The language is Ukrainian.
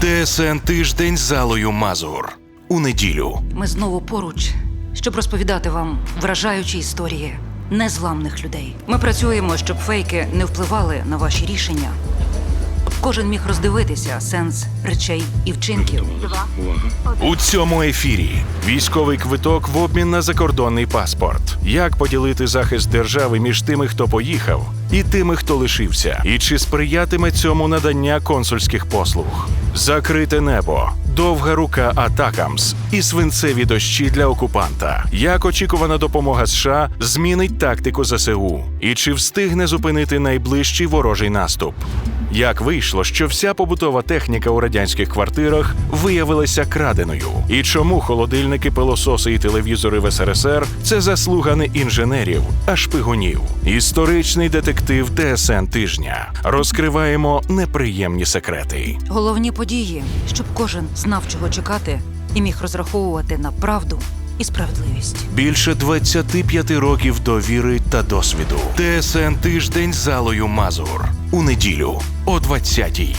ТСН тиждень з залою Мазур у неділю. Ми знову поруч, щоб розповідати вам вражаючі історії незламних людей. Ми працюємо, щоб фейки не впливали на ваші рішення. Кожен міг роздивитися сенс речей і вчинків. У цьому ефірі військовий квиток в обмін на закордонний паспорт. Як поділити захист держави між тими, хто поїхав, і тими, хто лишився, і чи сприятиме цьому надання консульських послуг? Закрите небо, довга рука атакамс і свинцеві дощі для окупанта. Як очікувана допомога США змінить тактику ЗСУ? І чи встигне зупинити найближчий ворожий наступ? Як вийшло, що вся побутова техніка у радянських квартирах виявилася краденою? І чому холодильники, пилососи і телевізори в СРСР це заслуга не інженерів, а шпигунів? Історичний детектив ТСН тижня. Розкриваємо неприємні секрети. Головні події, щоб кожен знав, чого чекати, і міг розраховувати на правду і справедливість. Більше 25 років довіри та досвіду. ТСН тиждень залою Мазур у неділю о 20-й.